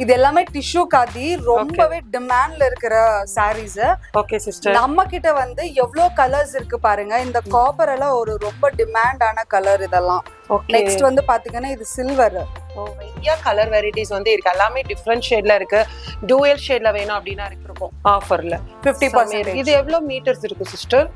இது எல்லாமே டிஷ்யூ காதி ரொம்பவே டிமாண்ட்ல இருக்கிற சாரீஸ் ஓகே சிஸ்டர் நம்ம கிட்ட வந்து எவ்வளவு கலர்ஸ் இருக்கு பாருங்க. இந்த காப்பர் எல்லாம் ஒரு ரொம்ப டிமாண்டான கலர் இதெல்லாம். நெக்ஸ்ட் வந்து பாத்தீங்கன்னா இது சில்வர் நிறைய கலர் வெரைட்டிஸ் வந்து இருக்கு. எல்லாமே டிஃப்ரெண்ட் ஷேட்ல இருக்கு. டூயல் ஷேட்ல வேணும் அப்படின்னா இருக்கும் ஆஃபர்ல பிப்டி பர்சன்ட் இது எவ்வளவு மீட்டர்ஸ் இருக்கு சிஸ்டர்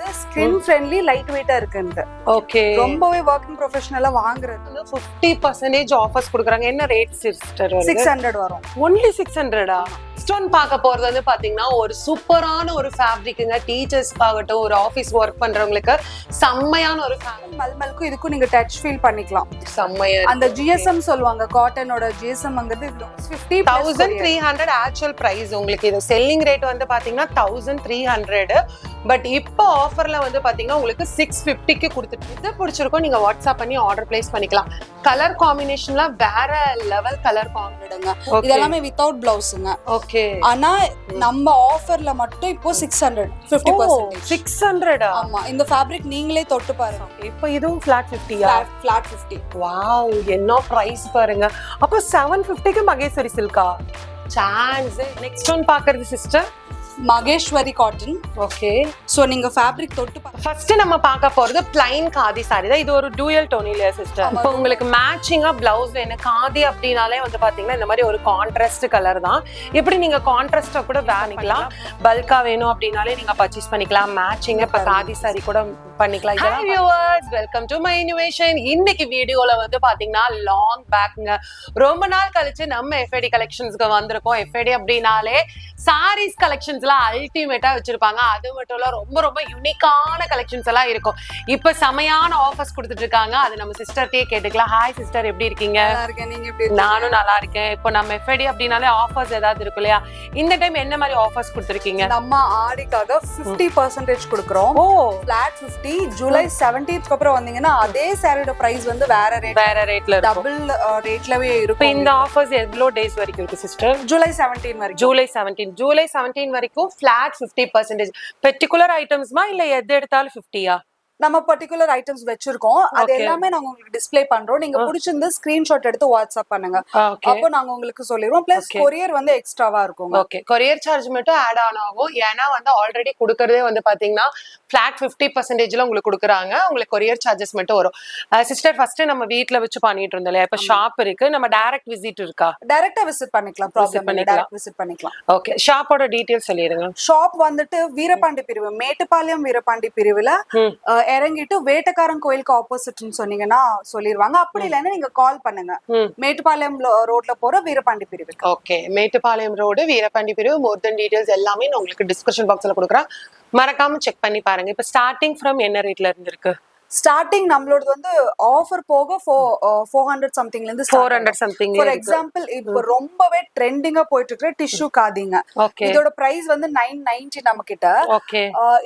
வந்து ஸ்கின் ஃப்ரெண்ட்லி லைட் வெயிட்டா இருக்குன்ட்டு ஓகே ரொம்பவே ஒர்க்கிங் ப்ரொஃபஷனலா வாங்குறது. ஃபிஃப்டி பர்சன்டேஜ் ஆஃபர்ஸ் கொடுக்குறாங்க. என்ன ரேட் சிஸ்டர் சிக்ஸ் ஹண்ட்ரட் வரும். ஒன்லி சிக்ஸ் ஹண்ட்ரடா ஸ்டோன் பார்க்க போறது வந்து பாத்தீங்கன்னா ஒரு சூப்பரான ஒரு ஃபேப்ரிக்குங்க டீச்சர்ஸ்க்காகட்டும் ஒரு ஆஃபீஸ் ஒர்க் பண்றவங்களுக்கு செம்மையான ஒரு. மல்மலுக்கும் இதுக்கும் நீங்க டச் ஃபீல் பண்ணிக்கலாம். செம்மையா அந்த ஜிஎஸ்எம் சொல்லுவாங்க காட்டனோட ஜிஎஸ்எம்ங்கிறது fifty thousand three hundred actual price உங்களுக்கு. இது செல்லிங் ரேட் வந்து பாத்தீங்கன்னா தௌசண்ட் த்ரீ ஹண்ட்ரட் பட் இப்போ ஆஃபர்ல வந்து பாத்தீங்கன்னா உங்களுக்கு சிக்ஸ் ஃபிஃப்டிக்கு கொடுத்துட்டு இது பிடிச்சிருக்கோம் நீங்க வாட்ஸ்அப் பண்ணி ஆர்டர் பிளேஸ் பண்ணிக்கலாம். கலர் காம்பினேஷன்லாம் வேற லெவல் கலர் காம்பினேடுங்க இது எல்லாமே வித்தவுட் பிளவுஸுங்க ஓகே. ஆனா நம்ம ஆஃபர்ல மட்டும் இப்போ six hundred fifty percentage six ஹண்ட்ரடா ஆமா இந்த ஃபேப்ரிக் நீங்களே தொட்டு பாருங்க. இப்போ இதுவும் ஃபிளாட் ஃபிஃப்டியா ஃபிளாட் ஃபிஃப்டி வாவ் என்ன பிரைஸ் பாருங்க. அப்போ செவன் ஃபிஃப்டிக்கு மகேஸ்வரி சில்கா சான்ஸ் நெக்ஸ்ட் ஒன் பாக்குறது sister Maheshwari cotton okay so நீங்க ஃபேப்ரிக் தொட்டு ஃபர்ஸ்ட் நம்ம பார்க்க போறது பிளைன் காதி சாரி தான். இது ஒரு டூயல் டோனிலியா சிஸ்டர். இப்போ உங்களுக்கு மேட்சிங்கா பிளவுஸ் வேணும். காதி அப்படின்னாலே வந்து பாத்தீங்கன்னா இந்த மாதிரி ஒரு கான்ட்ராஸ்ட் கலர் தான். எப்படி நீங்க கான்ட்ராஸ்டா கூட பண்ணிக்கலாம். பல்கா வேணும் அப்படின்னாலே நீங்க பர்ச்சேஸ் பண்ணிக்கலாம். மேட்சிங்கா இப்ப காதி சாரி கூட பண்ணிக்கலாம். Hi viewers welcome to my innovation இன்னைக்கு வீடியோல வந்து பாத்தீங்கன்னா லாங் பேக்குங்க ரொம்ப நாள் கழிச்சு நம்ம எஃப்ஐடி கலெக்ஷன்ஸ்க்கு வந்திருக்கோம். எஃப்ஐடி அப்படின்னாலே சாரீஸ் கலெக்ஷன்ஸ்லாம் அல்டிமேட்டா வச்சிருப்பாங்க. அது மட்டும் இல்ல ரொம்ப ரொம்ப யூனிக்கான கலெக்ஷன்ஸ் எல்லாம் இருக்கும். இப்ப செமையான ஆஃபர்ஸ் கொடுத்துட்டு இருக்காங்க. அது நம்ம சிஸ்டர்ட்டே கேட்டுக்கலாம். ஹாய் சிஸ்டர் எப்படி இருக்கீங்க? நானும் நல்லா இருக்கேன். இப்போ நம்ம எஃப்ஐடி அப்படின்னாலே ஆஃபர்ஸ் ஏதாவது இருக்கும் இல்லையா? இந்த டைம் என்ன மாதிரி ஆஃபர்ஸ் கொடுத்துருக்கீங்க? நம்ம ஆடிக்காக ஃபிஃப்டி பர்சன்டேஜ் கொடுக்குறோம். ஓ! ஃபிளாட் ஃபிஃப்டி ஜூலை செவன்டீன்த்க்கு அப்புறம் வந்தீங்கன்னா அதே சாரியோட பிரைஸ் வந்து வேற ரேட் வேற ரேட்ல இருக்கும். டபுள் ரேட்லவே இருக்கும். இந்த ஆஃபர்ஸ் எவ்வளோ டேஸ் வரைக்கும் இருக்கு சிஸ்டர் ஜூலை செவன்டீன் வரைக்கும். ஜூலை செவன்டீன் ஜூலை செவன்டீன் வரைக்கும் ஃபிளாட் ஃபிஃப்டி பர்சன்டேஜ் பெர்டிகுலர் ஐட்டம்ஸ்மா இல்ல எது எடுத்தாலும் ஃபிஃப்டியா நம்ம பர்டிகுலர் ஐட்டம்ஸ் வச்சிருக்கோம். அது. எல்லாமே நாங்க உங்களுக்கு டிஸ்ப்ளே பண்றோம். நீங்க பிடிச்சிருந்து ஸ்கிரீன்ஷாட் எடுத்து வாட்ஸ்அப் பண்ணுங்க. ஓகே அப்போ நாங்க உங்களுக்கு சொல்லிடுவோம் பிளஸ். கொரியர் வந்து எக்ஸ்ட்ராவா இருக்கும் ஓகே கொரியர் சார்ஜ் மட்டும் ஆட் ஆன் ஆகும். ஏன்னா வந்து ஆல்ரெடி கொடுக்கறதே வந்து பாத்தீங்கன்னா ஃபிளாட் ஃபிஃப்டி பர்சன்டேஜ்ல உங்களுக்கு கொடுக்குறாங்க. உங்களுக்கு கொரியர் சார்ஜஸ் மட்டும் வரும். சிஸ்டர் ஃபர்ஸ்ட் நம்ம வீட்ல வச்சு பண்ணிட்டு இருந்தோம் இல்லையா? இப்ப ஷாப் இருக்கு. நம்ம டைரக்ட் விசிட் இருக்கா? டைரக்டா விசிட் பண்ணிக்கலாம். ப்ராப்ளம் பண்ணிக்கலாம். டைரக்ட் விசிட் பண்ணிக்கலாம். ஓகே ஷாப்போட டீடைல்ஸ் சொல்லிடுங்க. ஷாப் வந்துட்டு வீரபாண்டி பிரிவு. மேட்டுப்பாளையம் வீரபாண்டி பிரிவுல இறங்கிட்டு வேட்டக்காரன் கோயிலுக்கு ஆப்போசிட்னு சொன்னீங்கன்னா சொல்லிருவாங்க. அப்படி இல்லைன்னா நீங்க கால் பண்ணுங்க. மேட்டுப்பாளையம் ரோட்ல போற வீரபாண்டி பிரிவுக்கு. ஓகே மேட்டுப்பாளையம் ரோடு வீரபாண்டி பிரிவு மோர் தென் டீடைல்ஸ் எல்லாமே நான் உங்களுக்கு டிஸ்கிரிப்ஷன் பாக்ஸ்ல கொடுக்குறேன். மறக்காம செக் பண்ணி பாருங்க. இப்ப ஸ்டார்டிங் ஃப்ரம் என்ன ரேட்ல இருந்து இருக்கு ஸ்டார்டிங் நம்மளோட வந்து ஆஃபர் போக ஃபோர் ஹண்ட்ரட் சம்திங்ல இருந்து four hundred something for example இப்போ ரொம்பவே ட்ரெண்டிங்கா போயிட்டு இருக்கிற டிஷ்யூ காதிங்க. இதோட பிரைஸ் வந்து நைன் நைன்டி நம்ம கிட்ட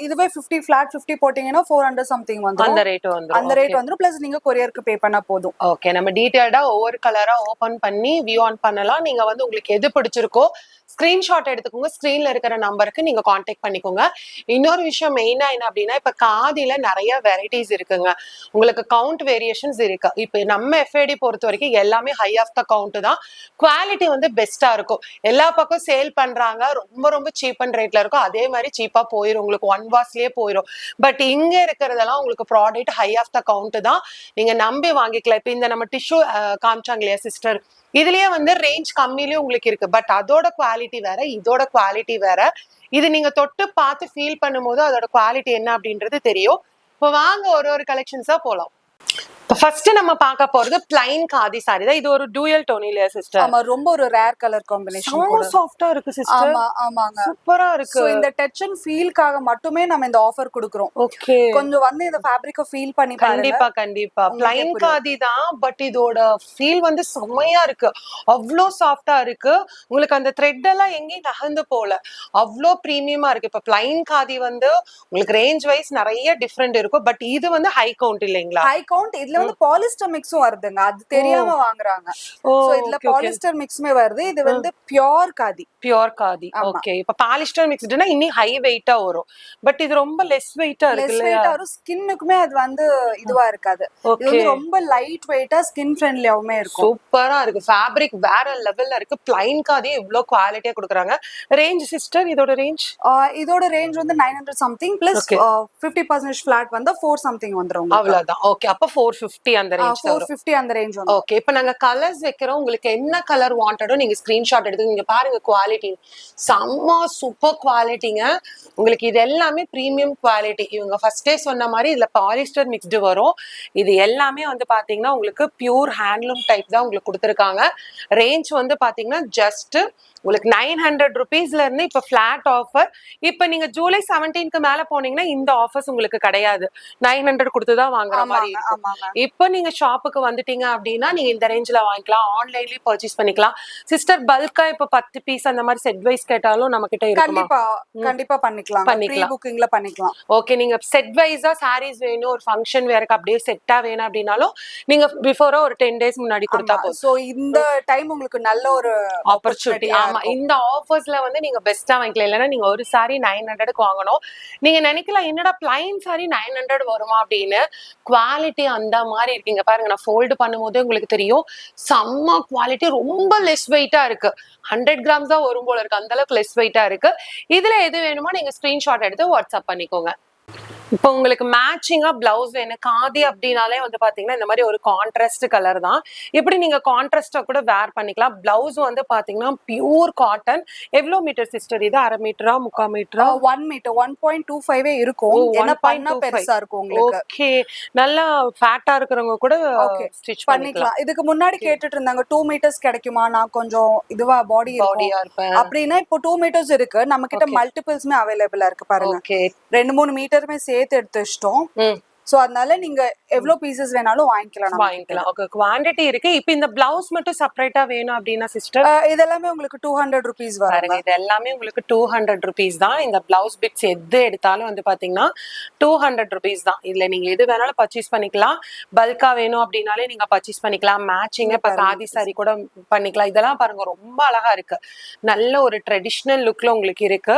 இதுவே ஃபிஃப்டி ஃபிளாட் ஃபிஃப்டி போட்டீங்கன்னா ஃபோர் ஹண்ட்ரட் சம்திங் அந்த வந்துரும். ரேட் வந்து அந்த ரேட் வந்துரும். பிளஸ் நீங்க கொரியருக்கு பே பண்ணா போதும். ஓகே. நம்ம டீடைல்டா ஒவ்வொரு கலரா ஓபன் பண்ணி வியூ ஆன் பண்ணலாம். நீங்க வந்து உங்களுக்கு எது பிடிச்சிருக்கோ ஸ்கிரீன்ஷாட் எடுத்துக்கோங்க. ஸ்கிரீன்ல இருக்கிற நம்பருக்கு நீங்க காண்டாக்ட் பண்ணிக்கோங்க. இன்னொரு விஷயம் மெயினா என்ன அப்படின்னா இப்ப காதில நிறைய வெரைட்டிஸ் இருக்குங்க. உங்களுக்கு கவுண்ட் வேரியேஷன்ஸ் இருக்கு. இப்போ நம்ம எஃப்ஐடி பொறுத்த வரைக்கும் எல்லாமே ஹை ஆஃப் த கவுண்ட் தான். குவாலிட்டி வந்து பெஸ்டா இருக்கும். எல்லா பக்கம் சேல் பண்றாங்க. ரொம்ப ரொம்ப சீப் அண்ட் ரேட்ல இருக்கும். அதே மாதிரி சீப்பா போயிடும் உங்களுக்கு ஒன் வாஸ்லயே போயிடும் பட் இங்க இருக்கிறதெல்லாம் உங்களுக்கு product high of the count தான். நீங்க நம்பி வாங்கிக்கலாம். இப்போ இந்த நம்ம டிஷ்யூ காமிச்சாங்க இல்லையா சிஸ்டர் இதுலயே வந்து ரேஞ்ச் கம்மிலயும் உங்களுக்கு இருக்கு. பட் அதோட குவாலிட்டி வேற இதோட குவாலிட்டி வேற. இது நீங்க தொட்டு பார்த்து ஃபீல் பண்ணும்போது அதோட குவாலிட்டி என்ன அப்படின்றது தெரியும். இப்போ வாங்க ஒரு ஒரு கலெக்ஷன்ஸா போலாம். இப்போ ஃபர்ஸ்ட் நம்ம பார்க்க போறது பிளைன் காதி சாரி தான். இது ஒரு டூயல் டோன் இல்லையா சிஸ்டர் ஆமா ரொம்ப ஒரு ரேர் கலர் காம்பினேஷன் செம்ம சாஃப்டா இருக்கு சிஸ்டர் ஆமா ஆமாங்க. சூப்பரா சோ இருக்கு இந்த டச் அண்ட் ஃபீல்காக மட்டுமே நம்ம இந்த ஆஃபர் கொடுக்குறோம். ஓகே கொஞ்சம் வந்து இந்த ஃபேப்ரிக்க ஃபீல் பண்ணி பாருங்க. கண்டிப்பா கண்டிப்பா. பிளைன். காதி தான் பட் இதோட ஃபீல் வந்து செம்மையா இருக்கு. அவ்வளோ சாஃப்டா இருக்கு. உங்களுக்கு அந்த த்ரெட் எல்லாம் எங்கேயும் நகர்ந்து போல அவ்வளோ ப்ரீமியமா இருக்கு. இப்ப பிளைன் காதி வந்து உங்களுக்கு ரேஞ்ச் வைஸ் நிறைய டிஃப்ரெண்ட் இருக்கும். பட் இது வந்து ஹை கவுண்ட் இல்லைங்களா? ஹை கவுண்ட் இதுல வந்து பாலிஸ்டர் மிக்ஸும் வருதுங்க. அது தெரியாம வாங்குறாங்க. இதுல பாலிஸ்டர் மிக்ஸுமே வருது. இது வந்து pure khadi pure khadi. Okay இப்ப பாலிஸ்டர் மிக்ஸ்டுனா இன்னி ஹை வெயிட்டா வரும். பட் இது ரொம்ப லெஸ் வெயிட்டா இருக்கு லெஸ் வெயிட்டா வரும். ஸ்கின்னுக்குமே அது வந்து இதுவா இருக்காது. இது வந்து ரொம்ப லைட் வெயிட்டா ஸ்கின் ஃப்ரெண்ட்லியாவுமே இருக்கும். சூப்பரா இருக்கு. ஃபேப்ரிக் வேற லெவல்ல இருக்கு. பிளைன் காதி இவ்ளோ குவாலிட்டியா கொடுக்குறாங்க. ரேஞ்ச் சிஸ்டர் இதோட ரேஞ்ச் இதோட ரேஞ்ச் வந்து nine hundred something plus. Fifty percentage flat வந்து ஃபோர் சம்திங் வந்துரும் அவ்வளவுதான். ஓகே அப்ப ஃபோர் ஃபிஃப்டி அந்த ரேஞ்ச் ஃபோர் ஃபிஃப்டி அந்த ரேஞ்ச் வந்து ஓகே இப்போ நாங்க கலர்ஸ் வைக்கிறோம். உங்களுக்கு என்ன கலர் வாண்டடோ நீங்க ஸ்கிரீன்ஷாட் எடுத்து நீங்க பாருங்க குவாலிட்டி செம்ம சூப்பர் குவாலிட்டிங்க உங்களுக்கு இது எல்லாமே ப்ரீமியம் குவாலிட்டி இவங்க ஃபர்ஸ்டே சொன்ன மாதிரி இதுல பாலிஸ்டர் மிக்ஸ்டு வரும். இது எல்லாமே வந்து பாத்தீங்கன்னா உங்களுக்கு பியூர் ஹேண்ட்லூம் டைப் தான் உங்களுக்கு கொடுத்துருக்காங்க. ரேஞ்ச் வந்து பாத்தீங்கன்னா ஜஸ்ட் உங்களுக்கு நைன் ஹண்ட்ரட் ருபீஸ்ல இருந்து இப்ப ஃபிளாட் ஆஃபர் இப்ப நீங்க ஜூலை செவன்டீன்க்கு மேல போனீங்கன்னா இந்த ஆஃபர்ஸ் உங்களுக்கு கிடையாது. நைன் ஹண்ட்ரட் கொடுத்து தான் வாங்குற மாதிரி இப்போ நீங்க ஷாப்புக்கு வந்துட்டீங்க அப்படின்னா நீங்க இந்த ரேஞ்சில் வாங்கிக்கலாம். ஆன்லைன்லயும் பர்ச்சேஸ் பண்ணிக்கலாம். சிஸ்டர் பல்கா இப்போ பத்து பீஸ் அந்த மாதிரி செட் வைஸ் கேட்டாலும் நம்ம கிட்ட கண்டிப்பா கண்டிப்பா பண்ணிக்கலாம். பண்ணிக்கலாம். புக்கிங்ல பண்ணிக்கலாம். ஓகே நீங்க செட் வைஸா சாரீஸ் வேணும் ஒரு ஃபங்க்ஷன் வேறக்கு அப்படியே செட்டா வேணும் அப்படின்னாலும் நீங்க பிஃபோரா ஒரு டென் டேஸ் முன்னாடி கொடுத்தா போதும். சோ இந்த டைம் உங்களுக்கு நல்ல ஒரு ஆப்பர்ச்சுனிட்டி ஆமா. இந்த ஆஃபர்ஸ்ல வந்து நீங்க பெஸ்டா வாங்கிக்கலாம். இல்லைன்னா நீங்க ஒரு சாரி நைன் ஹண்ட்ரடுக்கு வாங்கணும். நீங்க நினைக்கலாம் என்னடா பிளைன் சாரி நைன் ஹண்ட்ரட் வருமா அப்படின்னு? குவாலிட்டி அந்த மாறி இருக்கீங்க. பாருங்க நான் ஃபோல்டு பண்ணும்போது உங்களுக்கு தெரியும் செம்ம குவாலிட்டி ரொம்ப லெஸ் வெயிட்டா இருக்கு. ஹண்ட்ரட் கிராம்ஸ் தான் வரும் போல இருக்கு. அந்த அளவுக்கு லெஸ் வெயிட்டா இருக்கு. இதுல எது வேணுமோ நீங்க ஸ்கிரீன்ஷாட் எடுத்து வாட்ஸ்அப் பண்ணிக்கோங்க. இப்போ உங்களுக்கு மேட்சிங்கா பிளவுஸ் வேணும் காதி அப்படின்னாலே வந்து பாத்தீங்கன்னா இந்த மாதிரி ஒரு கான்ட்ராஸ்ட் கலர் தான். இப்படி நீங்க கான்ட்ராஸ்டா கூட வேர் பண்ணிக்கலாம். பிளவுஸ் வந்து பாத்தீங்கன்னா பியூர் காட்டன் எவ்வளவு மீட்டர் சிஸ்டர் இது அரை மீட்டரா முக்கா மீட்டரா one metre one point two five இருக்கும். என்ன பண்ணா 1.25. பெருசா இருக்கும் உங்களுக்கு. ஓகே நல்லா ஃபேட்டா இருக்கிறவங்க கூட. ஸ்டிச் பண்ணிக்கலாம். இதுக்கு முன்னாடி கேட்டுட்டு இருந்தாங்க டூ மீட்டர்ஸ் கிடைக்குமா? நான் கொஞ்சம் இதுவா பாடி பாடியா இருப்பேன். அப்படின்னா இப்போ டூ மீட்டர்ஸ் இருக்கு. நம்ம கிட்ட. மல்டிபிள்ஸ்மே அவைலபிளா இருக்கு பாருங்க. ஓகே ரெண்டு மூணு மீட்டருமே சேர்த்து எடுத்து வச்சிட்டோம். சோ அதனால நீங்க எவ்வளவு பீசஸ் வேணாலும் வாங்கிக்கலாம் வாங்கிக்கலாம். ஓகே குவாண்டிட்டி இருக்கு. இப்போ இந்த பிளவுஸ் மட்டும் செப்பரேட்டா வேணும் அப்படின்னா சிஸ்டர் அஹ் இதெல்லாமே உங்களுக்கு டூ ஹண்ட்ரட் ருபீஸ் வரும் இது எல்லாமே உங்களுக்கு டூ ஹண்ட்ரட் ருபீஸ் தான். இந்த பிளவுஸ் பிட்ஸ் எது எடுத்தாலும் வந்து பாத்தீங்கன்னா டூ ஹண்ட்ரட் ருபீஸ் தான். இதுல நீங்க எது வேணாலும் பர்ச்சேஸ் பண்ணிக்கலாம். பல்கா வேணும் அப்படின்னாலே நீங்க பர்ச்சேஸ் பண்ணிக்கலாம். மேட்சிங் இப்ப. காதி சாரி கூட பண்ணிக்கலாம். இதெல்லாம் பாருங்க ரொம்ப அழகா இருக்கு. நல்ல ஒரு ட்ரெடிஷ்னல் லுக்ல உங்களுக்கு இருக்கு.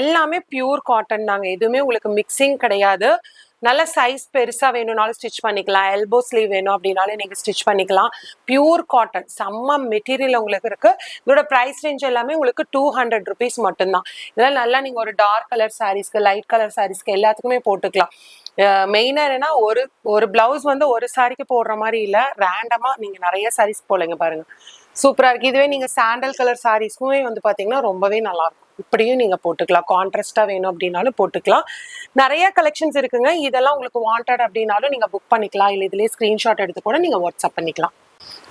எல்லாமே பியூர் காட்டன் தாங்க. எதுவுமே உங்களுக்கு மிக்சிங் கிடையாது. நல்ல சைஸ் பெருசா வேணும்னாலும் ஸ்டிச் பண்ணிக்கலாம். எல்போ ஸ்லீவ் வேணும் அப்படின்னாலும் நீங்க ஸ்டிச் பண்ணிக்கலாம். பியூர் காட்டன் செம்ம மெட்டீரியல் உங்களுக்கு இருக்கு. இதோட ப்ரைஸ் ரேஞ்ச் எல்லாமே உங்களுக்கு டூ ஹண்ட்ரட் ருபீஸ் மட்டும்தான். இதெல்லாம் நல்லா நீங்க ஒரு டார்க் கலர் சாரீஸ்க்கு லைட் கலர் சாரீஸ்க்கு எல்லாத்துக்குமே போட்டுக்கலாம். மெயினாக என்னன்னா ஒரு ஒரு பிளவுஸ் வந்து ஒரு சாரிக்கு போடுற மாதிரி இல்லை. ரேண்டமா நீங்க நிறைய சாரீஸ் போலங்க பாருங்க. சூப்பரா இருக்கு. இதுவே நீங்க சாண்டல் கலர் சாரீஸ்க்குமே வந்து பார்த்தீங்கன்னா ரொம்பவே நல்லா இருக்கும். இப்படியும் நீங்க போட்டுக்கலாம். கான்ட்ராஸ்டா வேணும் அப்படின்னாலும் போட்டுக்கலாம். நிறைய கலெக்ஷன்ஸ் இருக்குங்க. இதெல்லாம் உங்களுக்கு வாண்டட் அப்படின்னாலும் நீங்க புக் பண்ணிக்கலாம். இல்ல இதிலே ஸ்க்ரீன்ஷாட் எடுத்து கூட நீங்க வாட்ஸ்அப் பண்ணிக்கலாம்.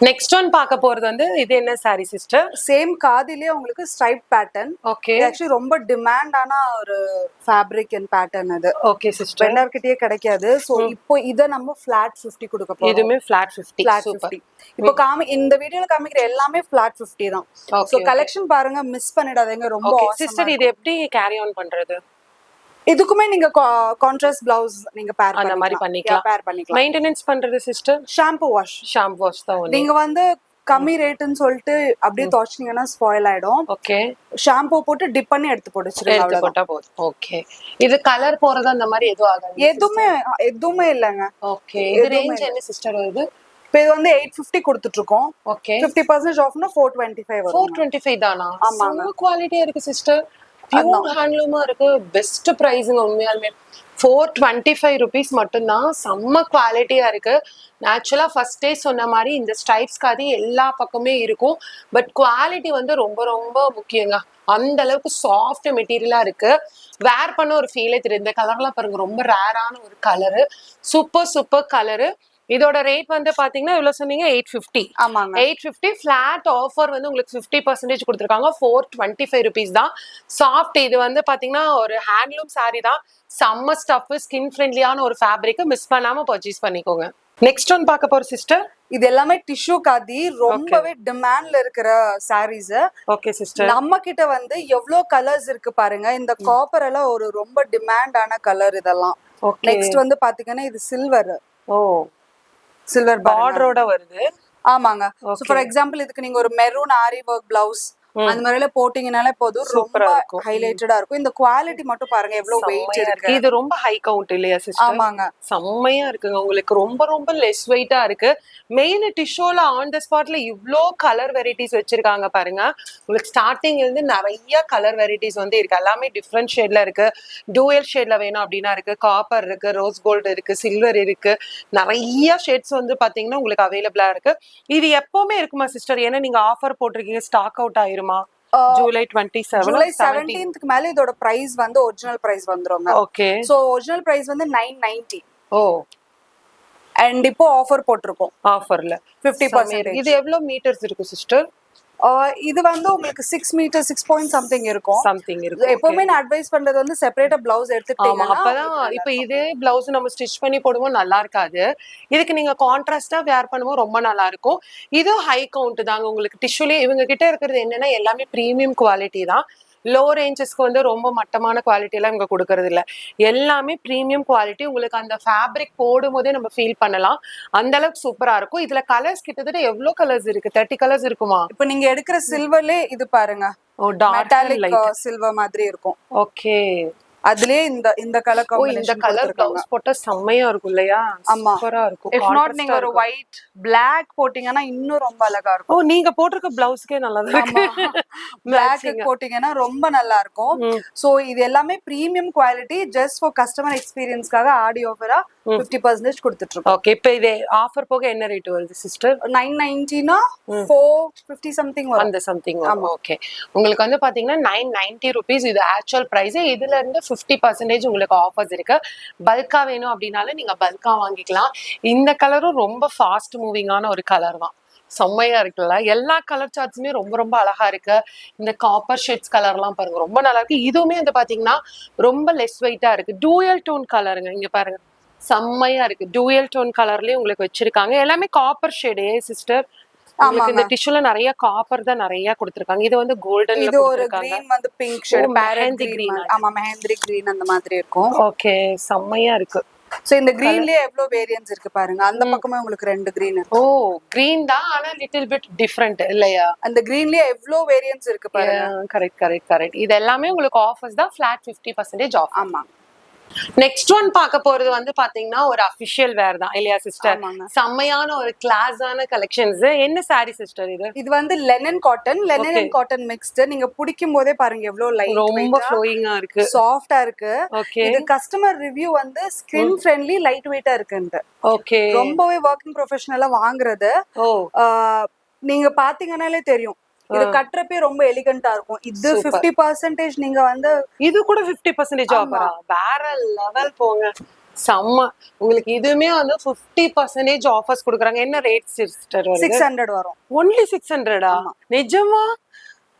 நெக்ஸ்ட் ஒன் பார்க்க போறது வந்து இது என்ன சாரி சிஸ்டர் சேம் காதிலே உங்களுக்கு ஸ்ட்ரைப் பேட்டர்ன் ஓகே ஆக்சுவலி ரொம்ப டிமாண்டான ஒரு ஃபேப்ரிக் அண்ட் பேட்டர்ன் அது. ஓகே சிஸ்டர் எல்லார்கிட்டயே கிடைக்காது. சோ இப்போ இத நம்ம ஃபிளாட் 50 கொடுக்க போறோம். இதுவுமே ஃபிளாட் ஃபிஃப்டி ஃபிளாட் சூப்பர் 50 இப்போ காமி இந்த வீடியோல காமிக்கிற எல்லாமே ஃபிளாட் 50 தான். சோ கலெக்ஷன் பாருங்க மிஸ் பண்ணிடாதீங்க. ரொம்ப சிஸ்டர் இது எப்படி கேரி ஆன் பண்றது? இதுக்குமே நீங்க கான்ட்ராஸ்ட் பிளவுஸ் நீங்க பேர் அந்த மாதிரி பண்ணிக்கலாம். பேர் பண்ணிக்கலாம். மெயின்டெனன்ஸ் பண்றது sister shampoo wash shampoo wash தான் நீங்க வந்து கம்மி ரேட்டுன்னு சொல்லிட்டு அப்படியே துவைச்சீங்கன்னா ஸ்பாயில் ஆயிடும். ஓகே ஷாம்பு போட்டு டிப் பண்ணி எடுத்து போட்டுச்சிருங்க எடுத்து போட்டா போதும். ஓகே இது கலர் போறது அந்த மாதிரி எதுவும் ஆகாது எதுவுமே எதுவுமே இல்லைங்க. ஓகே இது ரேஞ்ச் என்ன சிஸ்டர் வருது? இப்போ இது வந்து எயிட் ஃபிஃப்டி கொடுத்துட்டு இருக்கோம் okay fifty percentage ஆஃப்னா four twenty five four twenty five தானா. செம்ம குவாலிட்டியா இருக்கு சிஸ்டர் பியூர் ஹேண்ட்லூமா இருக்கு. பெஸ்ட் ப்ரைஸுங்க உண்மையாலுமே. ஃபோர் டுவெண்ட்டி ஃபைவ் ருபீஸ் மட்டும்தான். செம்ம குவாலிட்டியா இருக்கு. நேச்சுரலா ஃபர்ஸ்டே சொன்ன மாதிரி இந்த ஸ்டைப்ஸ் காதி எல்லா பக்கமே இருக்கும். பட் குவாலிட்டி வந்து ரொம்ப ரொம்ப முக்கியங்க. அந்த அளவுக்கு சாஃப்ட் மெட்டீரியலா இருக்கு. வேர் பண்ண ஒரு ஃபீலே தெரியும் இந்த கலர்லாம் பாருங்க. ரொம்ப ரேரான ஒரு கலரு சூப்பர் சூப்பர் கலரு இதோட ரேட் வந்து பாத்தீங்கன்னா இவ்வளவு சொன்னீங்க எயிட் ஃபிஃப்டி ஆமாங்க. எயிட் ஃபிஃப்டி ஃபிளாட் ஆஃபர் வந்து உங்களுக்கு ஃபிஃப்டி பர்சன்டேஜ் கொடுத்துருக்காங்க. ஃபோர் டுவெண்ட்டி ஃபைவ் ருபீஸ் தான். சாஃப்ட் இது வந்து பாத்தீங்கன்னா ஒரு ஹேண்ட்லூம் saree தான். செம்ம ஸ்டஃப் ஸ்கின் ஃப்ரெண்ட்லியான ஒரு ஃபேப்ரிக் மிஸ் பண்ணாம பர்ச்சேஸ் பண்ணிக்கோங்க. நெக்ஸ்ட் ஒன் பார்க்க போற சிஸ்டர் இது எல்லாமே டிஷ்யூ காதி ரொம்பவே டிமாண்ட்ல இருக்கிற சாரீஸ் ஓகே சிஸ்டர் நம்ம கிட்ட வந்து எவ்வளவு கலர்ஸ் இருக்கு பாருங்க. இந்த காப்பர் எல்லாம் ஒரு ரொம்ப டிமாண்டான கலர் இதெல்லாம். நெக்ஸ்ட் வந்து பாத்தீங்கன்னா இது சில்வர் ஓ. சில்வர் பார்டர் பார்டரோட வருது ஆமாங்க. ஃபார் எக்ஸாம்பிள் இதுக்கு நீங்க ஒரு மெரூன் ஆரி ஒர்க் பிளவுஸ். அந்த மாதிரில போட்டீங்கனாலே போதும். ரொம்ப இருக்கும். ஹைலைட்டடா இருக்கும். இந்த குவாலிட்டி மட்டும் பாருங்க எவ்வளவு வெயிட் இருக்கு. இது ரொம்ப ஹை கவுண்ட் இல்லையா சிஸ்டர் ஆமாங்க. செம்மையா இருக்குங்க உங்களுக்கு ரொம்ப ரொம்ப லெஸ் வெயிட்டா இருக்கு. மெயின் டிஷ்யூல ஆன் த ஸ்பாட்ல இவ்ளோ கலர் வெரைட்டிஸ் வச்சிருக்காங்க பாருங்க. உங்களுக்கு ஸ்டார்டிங்ல இருந்து நிறைய கலர் வெரைட்டிஸ் வந்து இருக்கு. எல்லாமே டிஃப்ரெண்ட் ஷேட்ல இருக்கு. டூயல் ஷேட்ல வேணும் அப்படின்னா இருக்கு. காப்பர் இருக்கு ரோஸ் கோல்டு இருக்கு சில்வர் இருக்கு. நிறைய ஷேட்ஸ் வந்து பாத்தீங்கன்னா உங்களுக்கு அவைலபிளா இருக்கு. இது எப்பவுமே இருக்குமா சிஸ்டர் ஏன்னா நீங்க ஆஃபர் போட்டிருக்கீங்க ஸ்டாக் அவுட் ஆயிருமா? ஜூலை டுவெண்ட்டி ஜூலை செவன் செவன்டீன்த்க்கு மேல இதோட பிரைஸ் வந்து ஒரிஜினல் பிரைஸ் வந்துருங்க ஓகே சோ ஒரிஜினல் பிரைஸ் வந்து நைன் நைன்டி ஓ. அண்ட் இப்போ ஆஃபர் போட்டிருக்கோம். ஆஃபர்ல ஃபிஃப்டி பர்சன்டேஜ் இது எவ்வளவு மீட்டர்ஸ் இருக்கு சிஸ்டர் இது வந்து உங்களுக்கு six metre six point something இருக்கும். சம்திங் இருக்கு எப்பவுமே நான் அட்வைஸ் பண்றது வந்து செப்பரேட்டா பிளவுஸ் ஆமா எடுத்துக்கிட்டீங்கன்னா அப்பதான் இப்ப இதே பிளவுஸ் நம்ம ஸ்டிச் பண்ணி போடுவோம் நல்லா இருக்காது. இதுக்கு நீங்க கான்ட்ராஸ்டா வேர் பண்ணுவோம் ரொம்ப நல்லா இருக்கும். இது ஹை கவுண்ட் தாங்க உங்களுக்கு. டிஷ்யூலே இவங்க கிட்ட இருக்கிறது என்னன்னா எல்லாமே பிரீமியம் குவாலிட்டி தான். லோ ரேஞ்சஸ்க்கு வந்து ரொம்ப மட்டமான குவாலிட்டி எல்லாம் இவங்க கொடுக்கறது இல்ல. எல்லாமே பிரீமியம் குவாலிட்டி உங்களுக்கு அந்த ஃபேப்ரிக் போடும் போதே நம்ம ஃபீல் பண்ணலாம். அந்த அளவுக்கு சூப்பரா இருக்கும். இதுல கலர்ஸ் கிட்டத்தட்ட எவ்வளவு கலர்ஸ் இருக்கு? தேர்ட்டி கலர்ஸ் இருக்குமா? இப்போ நீங்க எடுக்கிற சில்வர்லே இது பாருங்க. சில்வர் மாதிரி இருக்கும். ஓகே அதுலயே இந்த இந்த கலர் ஓ இந்த கலர் பிளவுஸ் போட்டா செம்மையா இருக்கும் இல்லையா ஆமா. சூப்பரா இருக்கும் இஃப் நாட் நீங்க ஒரு. ஒயிட் பிளாக் போட்டீங்கன்னா இன்னும் ரொம்ப அழகா ஓ இருக்கும் நீங்க போட்டிருக்க பிளவுஸ்க்கே நல்லா இருக்கு பிளாக். போட்டீங்கன்னா ரொம்ப நல்லா இருக்கும். சோ இது எல்லாமே premium quality just for customer எக்ஸ்பீரியன்ஸ்க்காக Aadi ஆஃபரா ஃபிஃப்டி பர்சன்டேஜ் கொடுத்துட்டு இருக்கோம் ஓகே இப்போ இது ஆஃபர் போக என்ன ரேட் வருது சிஸ்டர் நைன் நைன்டினா ஃபோர் ஃபிஃப்டி சம்திங் அந்த சம்திங் ஓகே உங்களுக்கு வந்து பாத்தீங்கன்னா நைன் நைன்டி ருபீஸ் இது ஆக்சுவல் பிரைஸ் இதுல இருந்து ஃபிஃப்டி பர்சன்டேஜ் உங்களுக்கு ஆஃபர்ஸ் இருக்கு. பல்கா வேணும் அப்படின்னாலும் நீங்க பல்கா வாங்கிக்கலாம். இந்த கலரும் ரொம்ப ஃபாஸ்ட் மூவிங்கான ஒரு கலர் தான். செம்மையா இருக்குல்ல? எல்லா கலர் சார்ட்ஸுமே ரொம்ப ரொம்ப அழகா இருக்கு. இந்த காப்பர் ஷேட்ஸ் கலர்லாம் பாருங்க ரொம்ப நல்லா இருக்கு. இதுவுமே வந்து பாத்தீங்கன்னா ரொம்ப லெஸ் வெயிட்டா இருக்கு. டூயல் டோன் கலருங்க இங்க பாருங்க. செம்மையா இருக்கு. டூயல் டோன் கலர்லயே உங்களுக்கு வச்சிருக்காங்க. எல்லாமே காப்பர் ஷேடே சிஸ்டர் உங்களுக்கு இந்த டிஷ்யூல நிறைய காப்பர் தான் நிறைய கொடுத்திருக்காங்க. இது வந்து கோல்டன் இது ஒரு கிரீன் வந்து பிங்க் ஷேட் மெஹந்தி கிரீன் ஆமா மெஹந்திரி கிரீன் அந்த மாதிரி இருக்கும். ஓகே செம்மையா இருக்கு. சோ இந்த கிரீன்லயே எவ்வளவு வேரியன்ஸ் இருக்கு பாருங்க. அந்த பக்கமே உங்களுக்கு ரெண்டு கிரீன் ஓ கிரீன் தான் ஆனா லிட்டில் பிட் டிஃப்ரெண்ட் இல்லையா? அந்த கிரீன்லயே எவ்வளவு வேரியன்ஸ் இருக்கு பாருங்க. கரெக்ட் கரெக்ட் கரெக்ட் இது எல்லாமே உங்களுக்கு ஆஃபர்ஸ் தான் ஃபிளாட் ஃபிஃப்டி பர்சன்டேஜ் ஆஃப் ஆமா. நெக்ஸ்ட் ஒன் பார்க்க போறது வந்து பாத்தீங்கன்னா ஒரு அபிஷியல் வேர் தான் இல்லையா சிஸ்டர். செம்மையான ஒரு கிளாஸான கலெக்ஷன்ஸ் என்ன சாரி சிஸ்டர் இது? இது வந்து linen cotton linen and cotton mixed நீங்க பிடிக்கும் போதே பாருங்க எவ்வளவு ரொம்ப லைட் ஃப்ளோயிங்கா இருக்கு சாஃப்டா இருக்கு. ஓகே இது கஸ்டமர் ரிவ்யூ வந்து ஸ்கின் ஃப்ரெண்ட்லி லைட் வெயிட்டா இருக்குன்ட்டு. ஓகே ரொம்பவே ஒர்க்கிங் ப்ரொஃபஷனலா வாங்குறது. நீங்க பாத்தீங்கன்னாலே தெரியும். இது கட்டுறப்பே ரொம்ப எலிகண்டா இருக்கும். இது. பிப்டி பர்சன்டேஜ் நீங்க வந்து இது கூட 50% பர்சன்டேஜ் ஆஃபரா? வேற லெவல் போங்க. செம்ம. உங்களுக்கு இதுவுமே வந்து 50% பர்சன்டேஜ் ஆஃபர்ஸ் கொடுக்குறாங்க. என்ன ரேட் சிஸ்டர் சிக்ஸ் ஹண்ட்ரட் வரும். ஒன்லி சிக்ஸ் ஹண்ட்ரடா நிஜமா?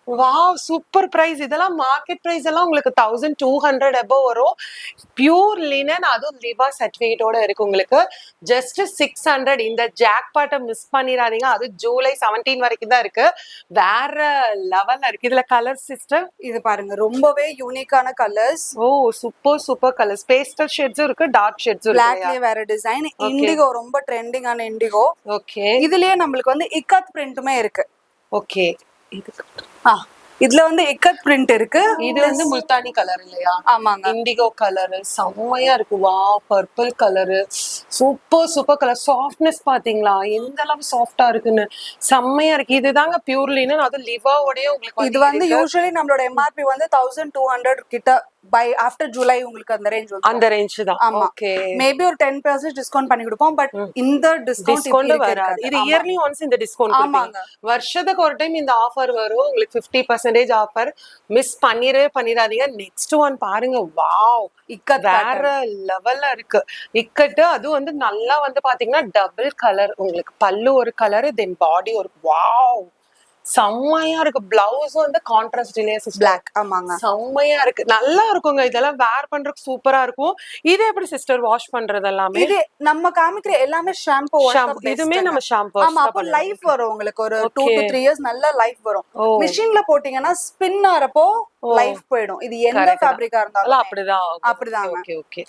வாவ் சூப்பர் பிரைஸ் இதெல்லாம் மார்க்கெட் பிரைஸ் எல்லாம் உங்களுக்கு தௌசண்ட் டூ ஹண்ட்ரட் அபவ் வரும். பியூர் லினன் அதுவும் லிவா சர்டிஃபிகேட்டோட இருக்கு உங்களுக்கு. ஜஸ்ட் சிக்ஸ் ஹண்ட்ரட் இந்த ஜாக் பாட்டை மிஸ் பண்ணிடாதீங்க. அது ஜூலை செவன்டீன் வரைக்கும் தான் இருக்கு. வேற லெவல்ல இருக்கு. இதுல கலர் சிஸ்டர் இது பாருங்க. ரொம்பவே யூனிக்கான கலர்ஸ் ஓ சூப்பர் சூப்பர் கலர்ஸ் பேஸ்டல் ஷேட்ஸும் இருக்கு டார்க் ஷேட்ஸும் இருக்கு பிளாக்லயே வேற டிசைன் இண்டிகோ ரொம்ப ட்ரெண்டிங்கான இண்டிகோ ஓகே இதுலயே நம்மளுக்கு வந்து இக்கத் பிரிண்ட்டுமே இருக்கு. ஓகே இது ஆ, இதுல வந்து இக்கத் பிரிண்ட் இருக்கு. இது வந்து முல்தானி கலர் இல்லையா? ஆமாங்க. இண்டிகோ கலரு செம்மையா இருக்கு. வா purple colour super super colour softness பாத்தீங்களா? எந்த அளவு சாஃப்டா இருக்குன்னு. செம்மையா இருக்கு. இதுதாங்க பியூர்லின்னு அது லிவாவோடய உங்களுக்கு இது வந்து யூஸ்வலி நம்மளோட எம்ஆர்பி வந்து தௌசண்ட் டூ ஹண்ட்ரட் கிட்ட பை ஆஃப்டர் ஜூலை உங்களுக்கு அந்த ரேஞ்ச் அந்த ரேஞ்ச் தான். ஆமா. ஓகே மேபி ஒரு டென் பர்சன்ட் டிஸ்கவுண்ட் பண்ணி கொடுப்போம் பட் இந்த டிஸ்கவுண்ட் வராது. இது இயர்லி ஒன்ஸ் இந்த டிஸ்கவுண்ட் ஆமாங்க. வருஷத்துக்கு ஒரு டைம் இந்த ஆஃபர் வரும். உங்களுக்கு 50% பர்சன்டேஜ் ஆஃபர் மிஸ் பண்ணிடவே பண்ணிடாதீங்க நெக்ஸ்ட் ஒன் பாருங்க. வாவ் இக்கத் வேற லெவல்ல இருக்கு. இக்கட்டு அதுவும் வந்து நல்லா வந்து பாத்தீங்கன்னா டபுள் கலர் உங்களுக்கு பல்லு ஒரு கலர் தென் பாடி ஒரு வாவ் செம்மையா இருக்கு. பிளவுஸ் வந்து கான்ட்ராஸ்ட் இல்லையா பிளாக் ஆமாங்க. செம்மையா இருக்கு. நல்லா இருக்குங்க. இதெல்லாம் வேர் பண்றதுக்கு சூப்பரா இருக்கும். இது எப்படி சிஸ்டர் வாஷ் பண்றது எல்லாமே இது நம்ம காமிக்கிற எல்லாமே ஷாம்பு. இதுமே நம்ம ஷாம்பு ஆமா அப்போ லைஃப் வரும் உங்களுக்கு. ஒரு two to Okay. Three years நல்ல லைஃப் வரும். மிஷின்ல போட்டீங்கன்னா ஸ்பின் ஆறப்போ லைஃப் போயிடும். இது எந்த. ஃபேப்ரிக்கா இருந்தாலும். அப்படிதான் அப்படிதாங்க. ஓகே ஓகே